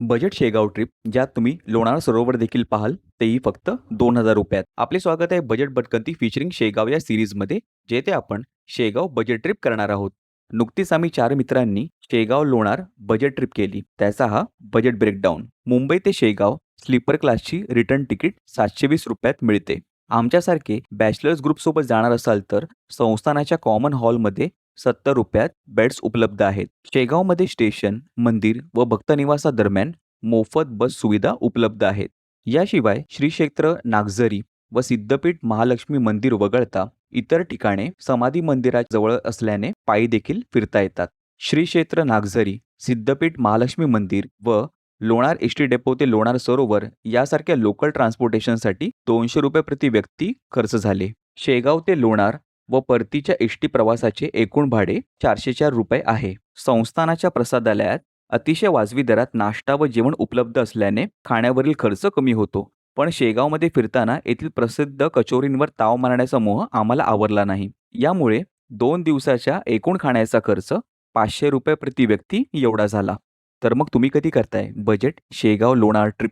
Budget Shegaon trip ज्यात तुम्ही लोणार सरोवर देखील पाहाल तेही फक्त दोन हजार रुपयात. आपले स्वागत आहे बजेट बटकंती फिचरिंग शेगाव या सिरीजमध्ये जेथे आपण शेगाव बजेट ट्रिप करणार आहोत. नुकतीच आम्ही चार मित्रांनी शेगाव लोणार बजेट ट्रिप केली. त्याचा हा बजेट ब्रेकडाऊन मुंबई ते शेगाव स्लीपर क्लासची रिटर्न तिकीट सातशे वीस रुपयात मिळते. आमच्यासारखे बॅचलर्स ग्रुपसोबत जाणार असाल तर संस्थानाच्या कॉमन हॉलमध्ये सत्तर रुपयात बेड्स उपलब्ध आहेत. शेगावमध्ये स्टेशन मंदिर व भक्तनिवासादरम्यान मोफत बस सुविधा उपलब्ध आहेत. याशिवाय श्री क्षेत्र नागझरी व सिद्धपीठ महालक्ष्मी मंदिर वगळता इतर ठिकाणे समाधी मंदिराजवळ असल्याने पायी देखील फिरता येतात. श्री क्षेत्र नागझरी सिद्धपीठ महालक्ष्मी मंदिर व लोणार एस टी डेपो ते लोणार सरोवर यासारख्या लोकल ट्रान्सपोर्टेशनसाठी दोनशे रुपये प्रति व्यक्ती खर्च झाले. शेगाव ते लोणार व परतीच्या एस प्रवासाचे एकूण भाडे चारशे चार रुपये आहे. संस्थानाच्या प्रसादालयात अतिशय वाजवी दरात नाश्ता व जेवण उपलब्ध असल्याने खाण्यावरील खर्च कमी होतो. पण शेगावमध्ये फिरताना येथील प्रसिद्ध कचोरींवर ताव मारण्याचा मोह आम्हाला आवरला नाही. यामुळे दोन दिवसाच्या एकूण खाण्याचा खर्च पाचशे रुपये प्रति व्यक्ती एवढा झाला. तर मग तुम्ही कधी करताय? बजेट? शेगाव लोणार ट्रिप